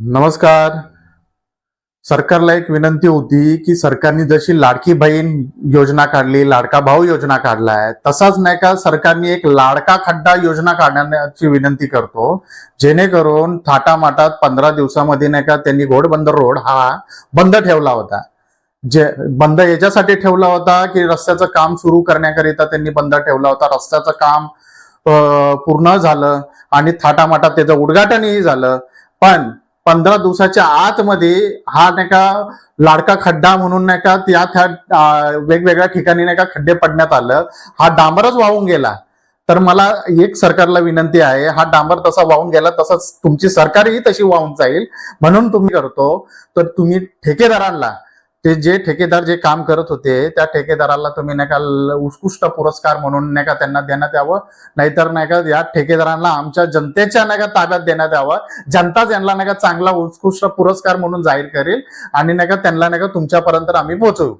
नमस्कार. सरकारला एक विनंती होती की सरकारने जशी लाडकी बहीण योजना काढली लाडका भाऊ योजना काढलाय तसाच नाही का सरकारने एक लाडका खड्डा योजना काढण्याची विनंती करतो. जेणेकरून थाटामाटात पंधरा दिवसामध्ये नाही का त्यांनी घोडबंदर रोड हा बंद ठेवला होता. जे बंद याच्यासाठी ठेवला होता की रस्त्याचं काम सुरू करण्याकरिता त्यांनी बंद ठेवला होता. रस्त्याचं काम पूर्ण झालं आणि थाटामाटात त्याचं उद्घाटनही झालं. पण पंधरा दिवसाच्या आतमध्ये हा नाही का लाडका खड्डा म्हणून नाही का त्या त्या वेगवेगळ्या ठिकाणी नाही का खड्डे पडण्यात आलं. हा डांबरच वाहून गेला. तर मला एक सरकारला विनंती आहे हा डांबर तसा वाहून गेला तसंच तुमची सरकारही तशी वाहून जाईल. म्हणून तुम्ही करतो. तर तुम्ही ठेकेदारांना ते जे ठेकेदार जे काम करत होते त्या ठेकेदाराला तुम्ही नाही का उत्कृष्ट पुरस्कार म्हणून नाही का त्यांना देण्यात यावं. नाहीतर नाही का या ठेकेदारांना आमच्या जनतेच्या नाही का ताब्यात देण्यात यावं. जनता त्यांना नाही का चांगला उत्कृष्ट पुरस्कार म्हणून जाहीर करेल आणि नाही का त्यांना नाही का तुमच्यापर्यंत आम्ही पोहोचवू.